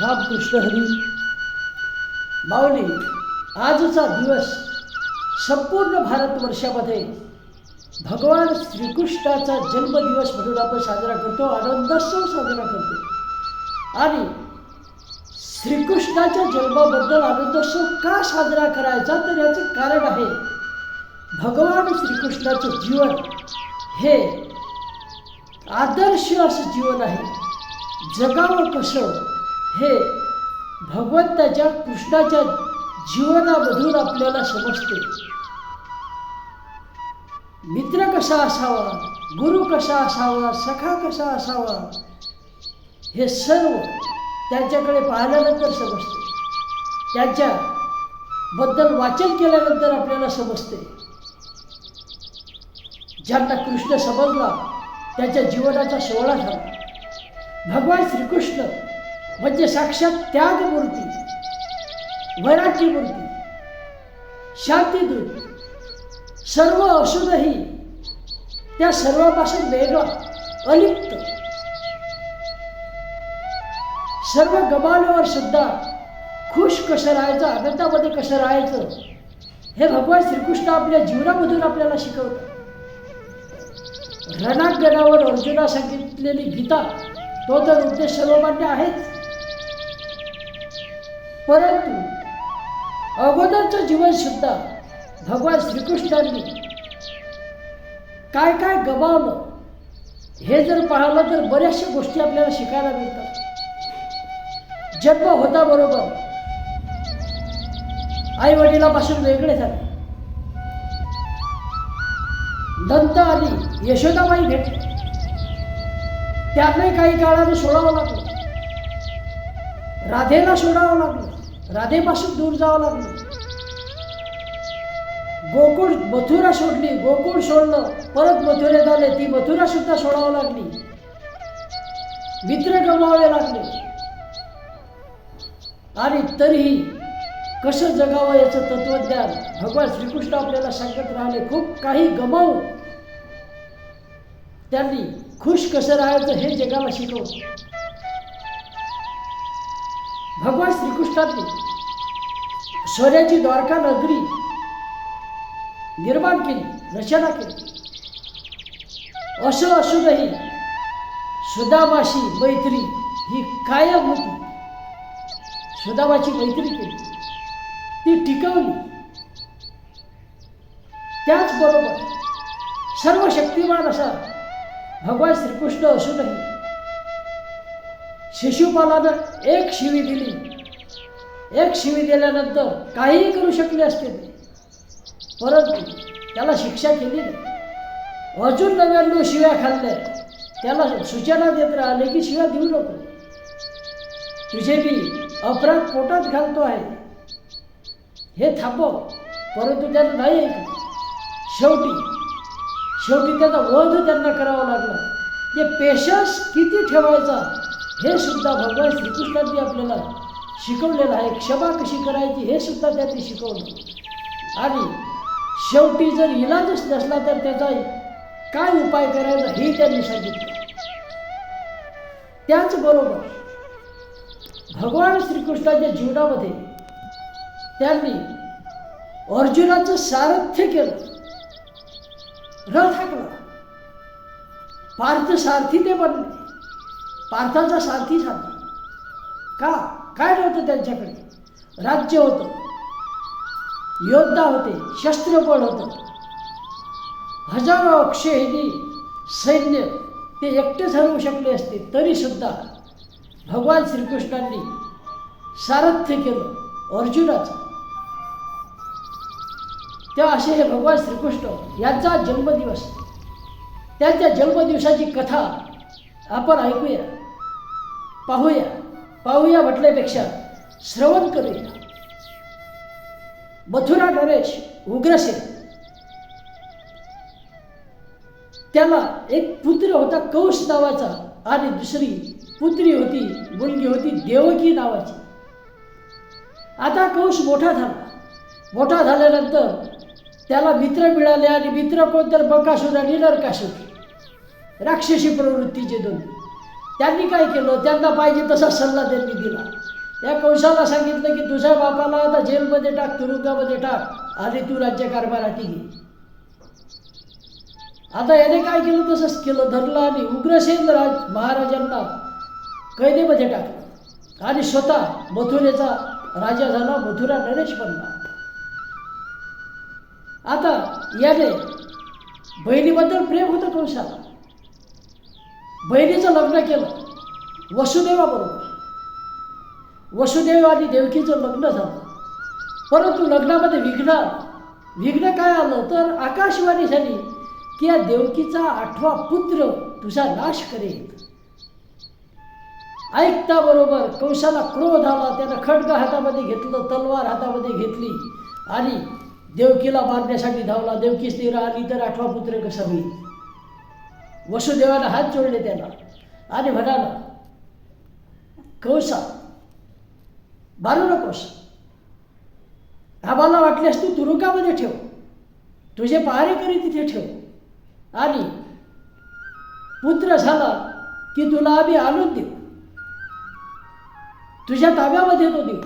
रामकृष्ण हरी माऊली आजचा दिवस संपूर्ण भारतवर्षामध्ये भगवान श्रीकृष्णाचा जन्मदिवस म्हणून आपण साजरा करतो आनंदोत्सव साजरा करतो. आणि श्रीकृष्णाच्या जन्माबद्दल आनंदोत्सव का साजरा करायचा तर याचं कारण आहे भगवान श्रीकृष्णाचं जीवन हे आदर्श असं जीवन आहे. जगावं कसं हे भगवंताच्या कृष्णाच्या जीवनामधून आपल्याला समजते. मित्र कसा असावा गुरु कसा असावा सखा कसा असावा हे सर्व त्यांच्याकडे पाहिल्यानंतर समजते. त्यांच्या बद्दल वाचन केल्यानंतर आपल्याला समजते. ज्यांना कृष्ण समजला त्याच्या जीवनाचा सोहळा झाला. भगवान श्रीकृष्ण म्हणजे साक्षात त्यागमूर्ती वैराग्य मूर्ती शांतीदूत सर्व औषधही त्या सर्वापासून वेगळा अलिप्त. सर्व गमावल्यावर सुद्धा खुश कसं राहायचं आनंदामध्ये कसं राहायचं हे भगवान श्रीकृष्ण आपल्या जीवनामधून आपल्याला शिकवतात. रणांगणावर अर्जुना सांगितलेली गीता तो तर उद्देश सर्वमान्य आहेच. परंतु अगोदरचं जीवन सुद्धा भगवान श्रीकृष्णांनी काय काय गमावलं हे जर पाहिलं तर बऱ्याचशा गोष्टी आपल्याला शिकायला मिळतात. जन्म होता बरोबर. आई वडिलापासून वेगळे झाले. दंत आली यशोदाबाई भेटली. त्यांनाही काही काळानं सोडावं लागलं. राधेला सोडावं लागलं. राधेपासून दूर जावं लागलं. गोकुळ मथुरा सोडली गोकुळ सोडलं परत मथुरे झाले ती मथुरा सुद्धा सोडावं लागली. मित्र गमावे लागले. आणि तरीही कसं जगावं याचं तत्वज्ञान भगवान श्रीकृष्ण आपल्याला सांगत राहिले खूप काही गमावून त्यांनी खुश कसं राहायचं हे जगाला शिकवलं. भगवान श्रीकृष्णांनी सोन्याची द्वारका नगरी निर्माण केली रचना केली. असं असूनही सुदामाशी मैत्री ही कायम होती. सुदामाची मैत्री केली. ती टिकवली. त्याचबरोबर सर्व शक्तिमान असा भगवान श्रीकृष्ण असूनही शिशुपालानं एक शिवी दिली. एक शिवी दिल्यानंतर काहीही करू शकले असते परंतु त्याला शिक्षा केली नाही. अजून नव्याण्णव शिव्या खाल्ल्या. त्याला सूचना देत राहिले की शिव्या देऊ नको. तुझे मी अपराध पोटात घालतो आहे. हे थांबव. परंतु त्यानं नाही ऐकलं. शेवटी शेवटी त्याचा वध त्यांना करावा लागला. ते पेशन्स किती ठेवायचा? हे सुद्धा भगवान श्रीकृष्णांनी आपल्याला शिकवलेलं आहे. क्षमा कशी करायची हे सुद्धा त्यांनी शिकवलं. आणि शेवटी जर इलाजच नसला तर त्याचा काय उपाय करायचा हे त्यांनी सांगितलं. त्याचबरोबर भगवान श्रीकृष्णाच्या जीवनामध्ये त्यांनी अर्जुनाचं सारथ्य केलं. रथ हाकला. पार्थ सारथी ते बनले. पार्थांचा सारथी झाला. का? काय नव्हतं त्यांच्याकडे? राज्य होतं. योद्धा होते शस्त्रबळ होतं. हजारो अक्षयनी सैन्य ते एकटेच हरवू शकले असते तरी सुद्धा भगवान श्रीकृष्णांनी सारथ्य केलं अर्जुनाचं. तेव्हा असे हे भगवान श्रीकृष्ण यांचा जन्मदिवस त्यांच्या जन्मदिवसाची कथा आपण ऐकूया पाहूया पाहूया म्हटल्यापेक्षा श्रवण करूया. मथुरा नरेश उग्रसेन. त्याला एक पुत्र होता कौश नावाचा आणि दुसरी पुत्री होती मुलगी होती देवकी नावाची. आता कौश मोठा झाला. मोठा झाल्यानंतर त्याला मित्र मिळाले आणि मित्र कोण तर बकासूर आणि नरकासूर. राक्षसी प्रवृत्तीचे दोन. त्यांनी काय केलं? त्यांना पाहिजे तसा सल्ला त्यांनी दिला. या कंसाला सांगितलं की तुझ्या बापाला आता जेलमध्ये टाक तुरुंगामध्ये टाक. आणि तू राज्यकारभाराठी घे आता याने काय केलं? तसंच केलं. धरलं आणि उग्रसेन राज महाराजांना कैदेमध्ये टाकलं. आणि स्वतः मथुरेचा राजा झाला मथुरा नरेश बनला. आता याने बहिणीबद्दल प्रेम होतं कंसाला. बहिणीचं लग्न केलं. वसुदेवाबरोबर. वसुदेव आणि देवकीचं लग्न झालं. परंतु लग्नामध्ये विघ्न विघ्न काय आलं तर आकाशवाणी झाली की या देवकीचा आठवा पुत्र तुझा नाश करेल. ऐकता बरोबर कंसाला क्रोध आला त्यानं खडग हातामध्ये घेतलं तलवार हातामध्ये घेतली आणि देवकीला मारण्यासाठी धावला. देवकी स्थिर आली तर आठवा पुत्र कसा होईल वसुदेवाला हात जोडले त्याला. आणि म्हणाला कंसा मारू नकोस. आम्हाला वाटल्यास तू तुरुंगामध्ये ठेव. तुझे पहारेकरी तिथे ठेव. आणि पुत्र झाला की तुला आम्ही आणून देऊ. तुझ्या ताब्यामध्ये तो देऊ.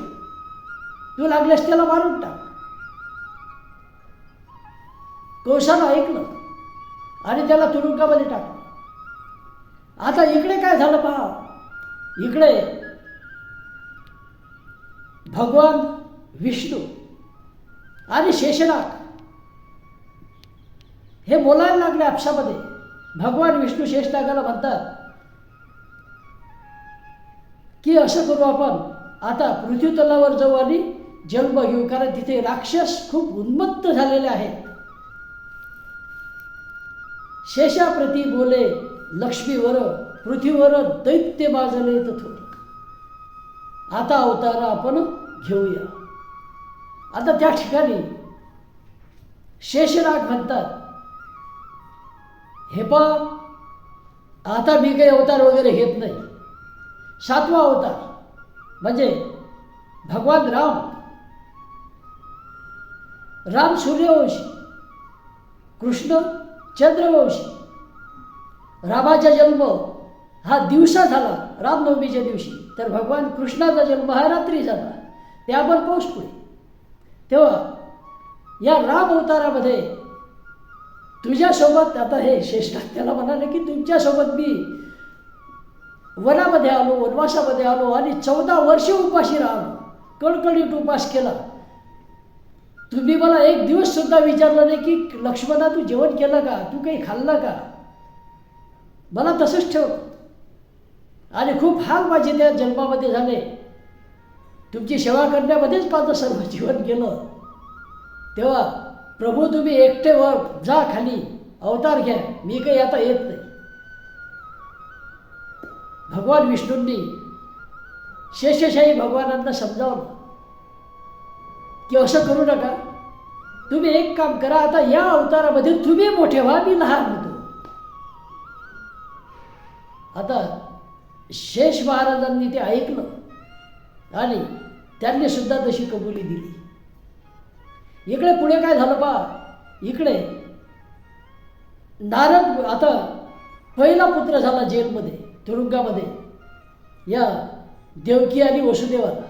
तू लागल्यास त्याला मारून टाक. कौशाला ऐकलं. आणि त्याला तुरुंगामध्ये टाक. आता इकडे काय झालं पहा? इकडे भगवान विष्णू आणि शेषनाग हे बोलायला लागले आपसामध्ये. भगवान विष्णू शेषनागाला म्हणतात की असं करू आपण आता पृथ्वी तलावर जाऊ आणि जन्म घेऊ. कारण तिथे राक्षस खूप उन्मत्त झालेले आहेत. शेषाप्रती बोले लक्ष्मीवर पृथ्वीवर दैत्य बाजले थोर. आता अवतार आपण घेऊया. आता त्या ठिकाणी शेषनाग म्हणतात हे पा आता मी काही अवतार वगैरे घेत नाही. सातवा अवतार म्हणजे भगवान राम. राम सूर्यवंशी कृष्ण चंद्रवंशी. रामाचा जन्म हा दिवसा झाला रामनवमीच्या दिवशी. तर भगवान कृष्णाचा जन्म हा रात्री झाला. ते आपण पाऊस तेव्हा या राम अवतारामध्ये तुझ्यासोबत आता हे श्रेष्ठ त्याला म्हणाले की तुमच्यासोबत मी वनामध्ये आलो वनवासामध्ये आलो आणि चौदा वर्ष उपाशी राहिलो. कडकडीत उपास केला. तुम्ही मला एक दिवस सुद्धा विचारलं नाही की लक्ष्मणा तू जेवण केलं का? तू काही खाल्लं का? मला तसंच ठेव. आणि खूप हाल माझे त्या जन्मामध्ये झाले. तुमची सेवा करण्यामध्येच माझं सर्व जीवन गेलं. तेव्हा प्रभू तुम्ही एकटे वर जा खाली. अवतार घ्या. मी काही आता येत नाही. भगवान विष्णूंनी शेषशाही भगवानांना समजावलं. की असं करू नका. तुम्ही एक काम करा आता या अवतारामध्ये तुम्ही मोठे व्हा मी लहान होतो. आता शेष महाराजांनी ते ऐकलं आणि त्यांनी सुद्धा तशी कबुली दिली. इकडे पुढे काय झालं पा इकडे नारद आता पहिला पुत्र झाला जेलमध्ये तुरुंगामध्ये. या देवकी आणि वसुदेवाला.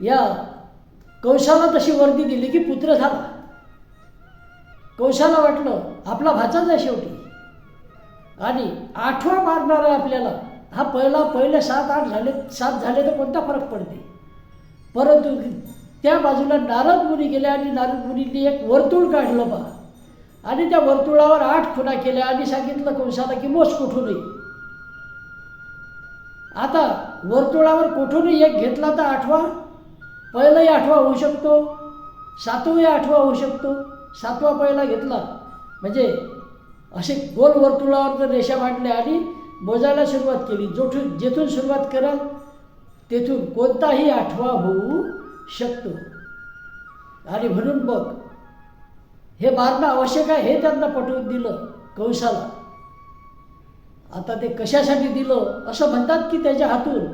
या कंसाला तशी वर्दी दिली की पुत्र झाला. कंसाला वाटलं आपला भाचाच आहे शेवटी. आणि आठवा मारणार आहे आपल्याला हा पहिला पहिले सात आठ झाले सात झाले तर कोणता फरक पडते? परंतु त्या बाजूला नारद मुनी गेल्या आणि नारद मुनींनी एक वर्तुळ काढलं बा. आणि त्या वर्तुळावर आठ खुणा केल्या आणि सांगितलं कंसाला की मोस कुठूनही. आता वर्तुळावर कुठूनही एक घेतला तर आठवा? पहिलाही आठवा होऊ शकतो सातवाही आठवा होऊ शकतो सातवा पहिला घेतला. म्हणजे असे गोल वर्तुळावर जर रेषा मांडल्या आणि मोजायला सुरुवात केली जोठून जेथून सुरुवात कराल तेथून कोणताही आठवा होऊ शकतो. आणि म्हणून बघ हे मारणं आवश्यक आहे हे त्यांना पटवून दिलं कंसाला. आता ते कशासाठी दिलं असं म्हणतात की त्याच्या हातून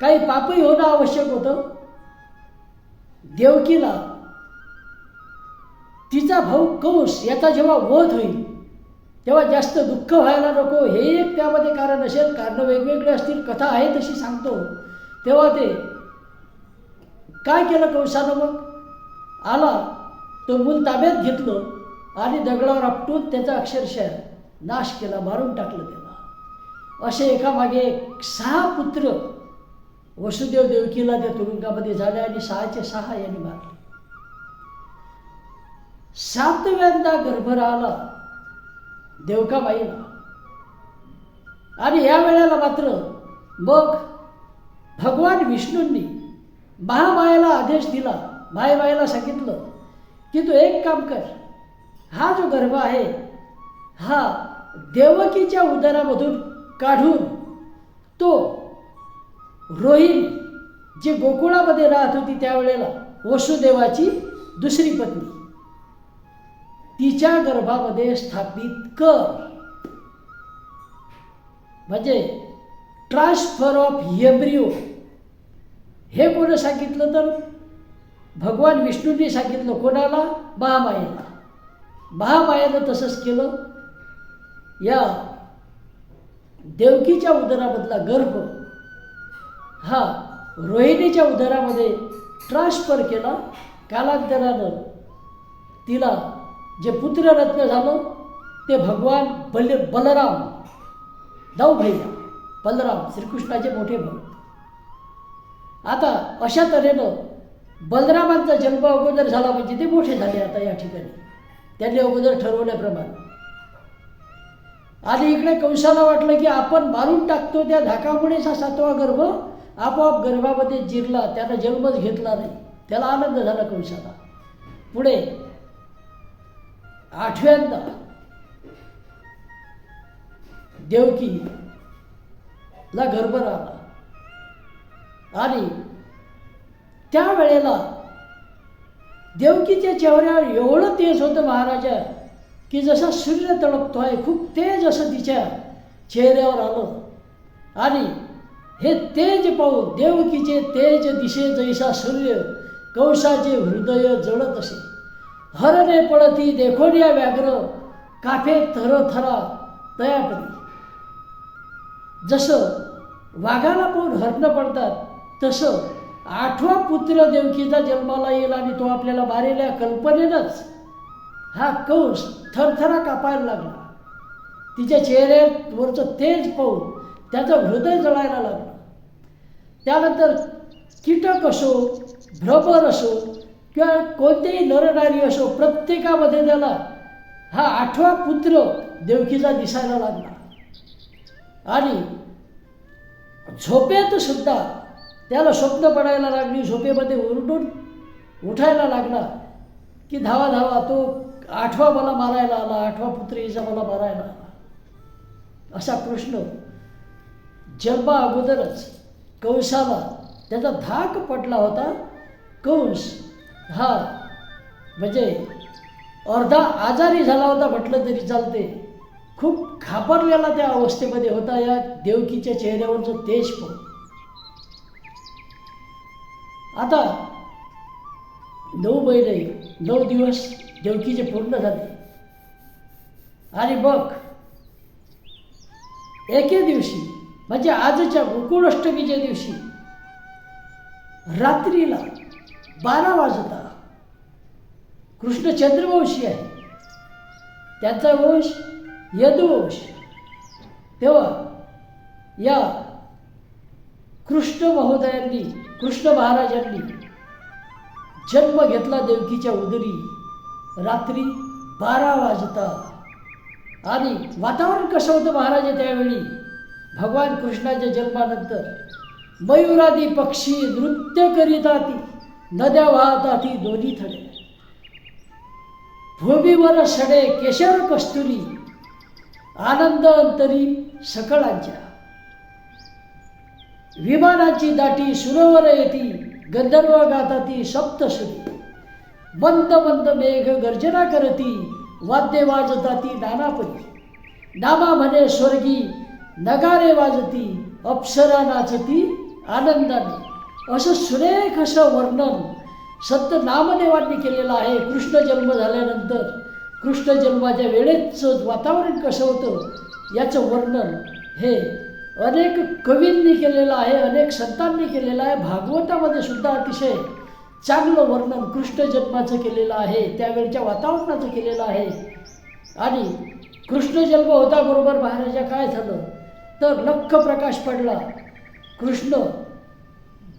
काही पापही होणं आवश्यक होतं. देवकीला तिचा भाऊ कंस याचा जेव्हा वध होईल तेव्हा जास्त दुःख व्हायला नको. हे एक त्यामध्ये कारण असेल. कारणं वेगवेगळे असतील. कथा आहे तशी सांगतो. तेव्हा ते काय केलं कंसानं मग? आला. तो मूल ताब्यात घेतलं आणि दगडावर आपटून त्याचा अक्षरशः नाश केला. मारून टाकलं त्याला. असे एकामागे एक सहा पुत्र वसुदेव देवकीला त्या तुरुंगामध्ये झाले आणि सहाचे सहा यांनी मारले. सातव्यांदा गर्भ राहिला देवकाबाईला आणि या वेळेला मात्र मग भगवान विष्णूंनी महामायाला आदेश दिला. मायबाईला सांगितलं की तू एक काम कर हा जो गर्भ आहे हा देवकीच्या उदरामधून काढून तो रोहिण जी गोकुळामध्ये राहत होती त्यावेळेला वसुदेवाची दुसरी पत्नी. तिच्या गर्भामध्ये स्थापित कर. म्हणजे ट्रान्सफर ऑफ हेब्रिओ हे कोण सांगितलं तर? भगवान विष्णूंनी सांगितलं कोणाला? महामायेला. महामायानं तसंच केलं. या देवकीच्या उदरामधला गर्भ हा रोहिणीच्या उदरामध्ये ट्रान्सफर केला कालांतरानं तिला जे पुत्ररत्न झालं ते भगवान बल बलराम दाऊ भैया बलराम श्रीकृष्णाचे मोठे भक्त. आता अशा तऱ्हेनं बलरामांचा जन्म अगोदर झाला म्हणजे ते मोठे झाले आता या ठिकाणी. त्यांनी अगोदर ठरवल्याप्रमाणे. आणि इकडे कंसाला वाटलं की आपण मारून टाकतो त्या धाकामुळेच हा सातवा गर्भ आपोआप गर्भामध्ये जिरला त्याला जन्मच घेतला नाही. त्याला आनंद झाला कंसाला. पुढे आठव्यांदा देवकी ला गर्भ राहिला. आणि त्यावेळेला देवकीच्या चेहऱ्यावर एवढं तेज होतं महाराजा की जसा सूर्य तळपतो आहे खूप तेज असं तिच्या चेहऱ्यावर आलं. आणि हे तेज पाहून देवकीचे तेज दिशे जैसा सूर्य कंसाचे हृदय जळत असे. हरणे पळती देखोनिया व्याघ्र काफे थरथरा तयापरी जसं वाघाला पाहून हरणं पडतात तसं आठवा पुत्र देवकीचा जन्माला येईल आणि तो आपल्याला मारेल्या कल्पनेनंच हा कंस थरथरा कापायला लागला. तिच्या चेहऱ्यावरचं तेज पाहून त्याचं हृदय जळायला लागलं. त्यानंतर कीटक असो भ्रमर असो किंवा कोणतेही नरनारी असो प्रत्येकामध्ये त्याला हा आठवा पुत्र देवकीचा दिसायला लागला. आणि झोपेत सुद्धा त्याला स्वप्न पडायला लागली. झोपेमध्ये उरडून उठायला लागला की धावा धावा तो आठवा मला मारायला आला आठवा पुत्र हिचा मला मारायला आला. असा प्रश्न जन्मा अगोदरच कंसाला. त्याचा धाक पडला होता. कंस हा म्हणजे अर्धा आजारी झाला होता म्हटलं तरी चालते. खूप घाबरलेला त्या अवस्थेमध्ये होता या देवकीच्या चेहऱ्यावरचं तेज पण आता नऊ महिने नऊ दिवस देवकीचे पूर्ण झाले. आणि बघ एके दिवशी म्हणजे आजच्या गोकुळाष्टमीच्या दिवशी रात्रीला बारा वाजता कृष्ण चंद्रवंशी आहे. त्यांचा वंश यदुवंश. तेव्हा या कृष्ण महोदयांनी कृष्ण महाराजांनी जन्म घेतला देवकीच्या उदरी रात्री बारा वाजता. आणि वातावरण कसं होतं महाराज त्यावेळी? भगवान कृष्णाच्या जन्मानंतर मयुरादी पक्षी नृत्य करीताती नद्या वाहता ती दोन्ही थडे. भूमीवर सडे केशर कस्तुरी आनंद अंतरी सकळांच्या. विमानाची दाटी सुरोवर येती गंधर्व गाताती सप्तसुरी मंद मंद मेघ गर्जना करती वाद्य वाजताती नानापरी नामा म्हणे स्वर्गी नगारे वाजती अप्सरा नाचती आनंदाने. असं सुरेख असं वर्णन संत नामदेवांनी केलेलं आहे. कृष्ण जन्म झाल्यानंतर कृष्ण जन्माच्या वेळेचं वातावरण कसं होतं याचं वर्णन हे अनेक कवींनी केलेलं आहे अनेक संतांनी केलेलं आहे. भागवतामध्ये सुद्धा अतिशय चांगलं वर्णन कृष्ण जन्माचं केलेलं आहे त्यावेळच्या वातावरणाचं केलेलं आहे. आणि कृष्ण जन्म होता बरोबर महाराजा काय झालं? तर लख प्रकाश पडला. कृष्ण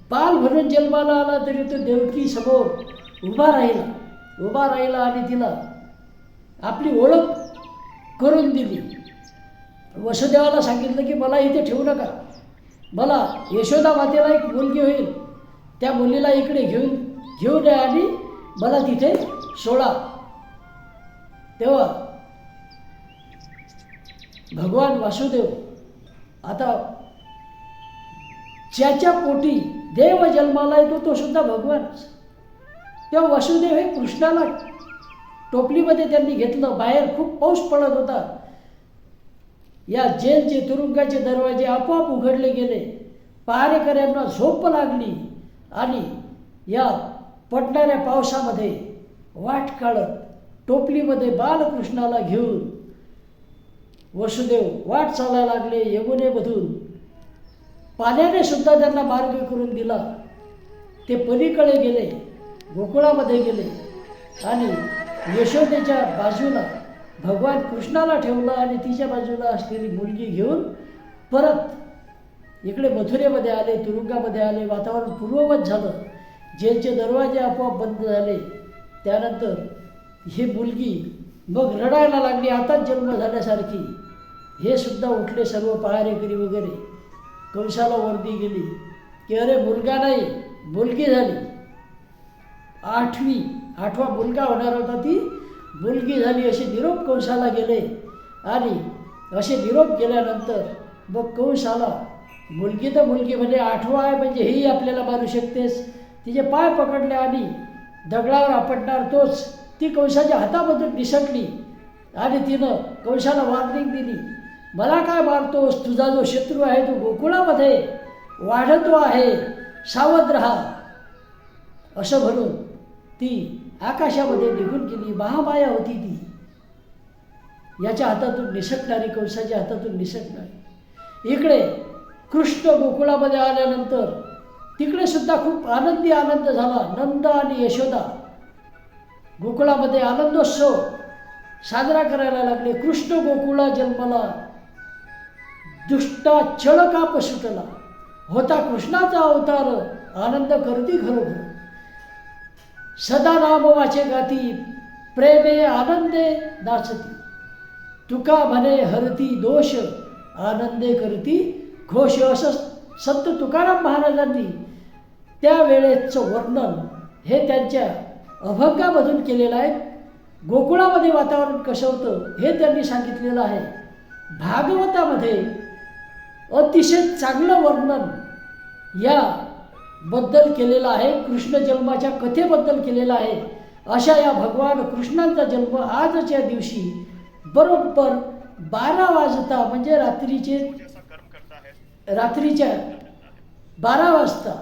बाल म्हणून जन्माला आला तरी तो देवकी समोर उभा राहिला. उभा राहिला आणि तिला आपली ओळख करून दिली. वसुदेवाला सांगितलं की मला इथे ठेवू नका. मला यशोदा मातेला एक मुलगी होईल. त्या मुलीला इकडे घेऊन घेऊन या आणि मला तिथे सोडा. तेव्हा भगवान वासुदेव आता ज्याच्या पोटी देव जन्माला येतो तो सुद्धा भगवानच तेव्हा वसुदेव हे कृष्णाला टोपलीमध्ये त्यांनी घेतलं. बाहेर खूप पाऊस पडत होता. या जेलचे तुरुंगाचे दरवाजे आपोआप उघडले गेले. पहारेकऱ्यांना झोप लागली आणि या पडणाऱ्या पावसामध्ये वाट काढत टोपलीमध्ये बालकृष्णाला घेऊन वसुदेव वाट चालायला लागले यमुनेमधून पाण्याने सुद्धा त्यांना मार्ग करून दिला. ते पलीकडे गेले गोकुळामध्ये गेले आणि यशोदेच्या बाजूला भगवान कृष्णाला ठेवलं आणि तिच्या बाजूला असलेली मुलगी घेऊन परत इकडे मथुरेमध्ये आले तुरुंगामध्ये आले. वातावरण पूर्ववत झालं. जेलचे दरवाजे आपोआप बंद झाले. त्यानंतर ही मुलगी मग रडायला लागली. आताच जन्म झाल्यासारखी. हे सुद्धा उठले सर्व पहारेकरी वगैरे. कंसाला वर्दी गेली. की अरे मुलगा नाही मुलगी झाली. आठवी आठवा मुलगा होणार होता ती मुलगी झाली असे निरोप कंसाला गेले. आणि असे निरोप गेल्यानंतर मग कंस आला. मुलगी तर मुलगी म्हणजे आठवा आहे म्हणजे हेही आपल्याला मारू शकतेस. तिचे पाय पकडले आणि दगडावर आपटणार तोच. ती कंसाच्या हातामधून निसटली. आणि तिनं कंसाला वार्निंग दिली. मला काय मारतोस तुझा जो शत्रू आहे तो गोकुळामध्ये वाढतो आहे. सावध राहा. असं म्हणून ती आकाशामध्ये निघून गेली. महामाया होती ती. याच्या हातातून निसटणारी कंसाच्या हातातून निसटणारी. इकडे कृष्ण गोकुळामध्ये आल्यानंतर तिकडे सुद्धा खूप आनंदी आनंद झाला. नंद आणि यशोदा. गोकुळामध्ये आनंदोत्सव साजरा करायला लागले. कृष्ण गोकुळा जन्मला दुष्टा चळकाप सुटला होता कृष्णाचा अवतार आनंद करती खरोखर सदा नाम वाचे गाती प्रेमे आनंदे नाचती. तुका म्हणे हरती दोष आनंदे करती घोष. असं संत तुकाराम महाराजांनी त्यावेळेचं वर्णन हे त्यांच्या अभंगामधून केलेलं आहे. गोकुळामध्ये वातावरण कसं होतं हे त्यांनी सांगितलेलं आहे. भागवतामध्ये अतिशय चांगलं वर्णन या बद्दल केलेलं आहे. कृष्ण जन्माच्या कथेबद्दल केलेलं आहे. अशा या भगवान कृष्णांचा जन्म आजच्या दिवशी बरोबर बारा वाजता म्हणजे रात्रीचे रात्रीच्या बारा वाजता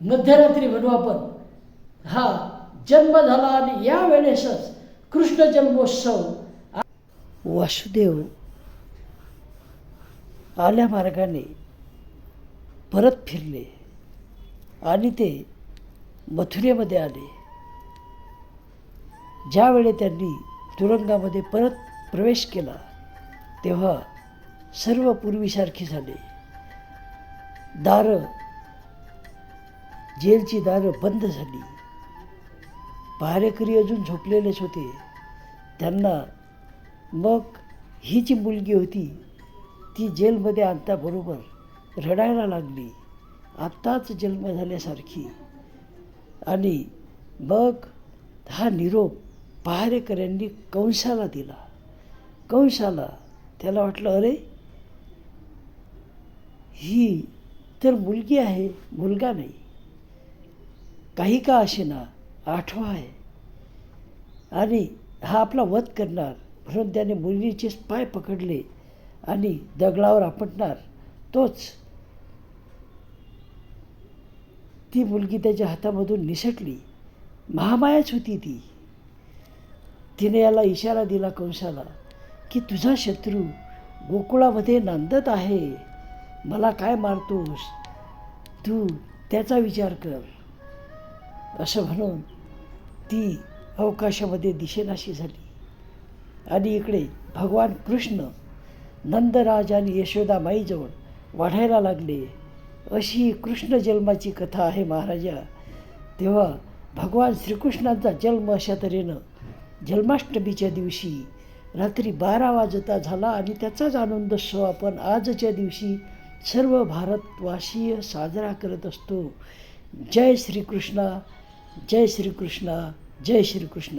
मध्यरात्री म्हणू आपण हा जन्म झाला आणि या वेळेसच कृष्ण जन्मोत्सव. वासुदेव आल्या मार्गाने परत फिरले आणि ते मथुरेमध्ये आले. ज्यावेळी त्यांनी तुरुंगामध्ये परत प्रवेश केला तेव्हा सर्व पूर्वीसारखी झाले. दारं जेलची दारं बंद झाली. पहारेकरी अजून झोपलेलेच होते. त्यांना मग ही जी मुलगी होती ती जेलमध्ये आणताबरोबर रडायला लागली. आत्ताच जन्म झाल्यासारखी. आणि मग हा निरोप पहारेकऱ्यांनी कंसाला दिला. कंसाला त्याला वाटलं अरे ही तर मुलगी आहे मुलगा नाही. काही का असेना आठवा आहे. आणि हा आपला वध करणार. म्हणून त्याने मुलीचे पाय पकडले. आणि दगडावर आपटणार तोच ती मुलगी त्याच्या हातामधून निसटली. महामायाच होती ती. तिने याला इशारा दिला कंसाला की तुझा शत्रू गोकुळामध्ये नांदत आहे. मला काय मारतोस? तू त्याचा विचार कर. असं म्हणून ती अवकाशामध्ये दिशेनाशी झाली. आणि इकडे भगवान कृष्ण नंदराज आणि यशोदाबाईजवळ वाढायला लागले. अशी कृष्ण जन्माची कथा आहे महाराजा. तेव्हा भगवान श्रीकृष्णांचा जन्म अशा तऱ्हेनं जन्माष्टमीच्या दिवशी रात्री बारा वाजता झाला आणि त्याचाच आनंदोत्सव आपण आजच्या दिवशी सर्व भारतवासीय साजरा करत असतो. जय श्रीकृष्ण जय श्रीकृष्ण जय श्रीकृष्ण.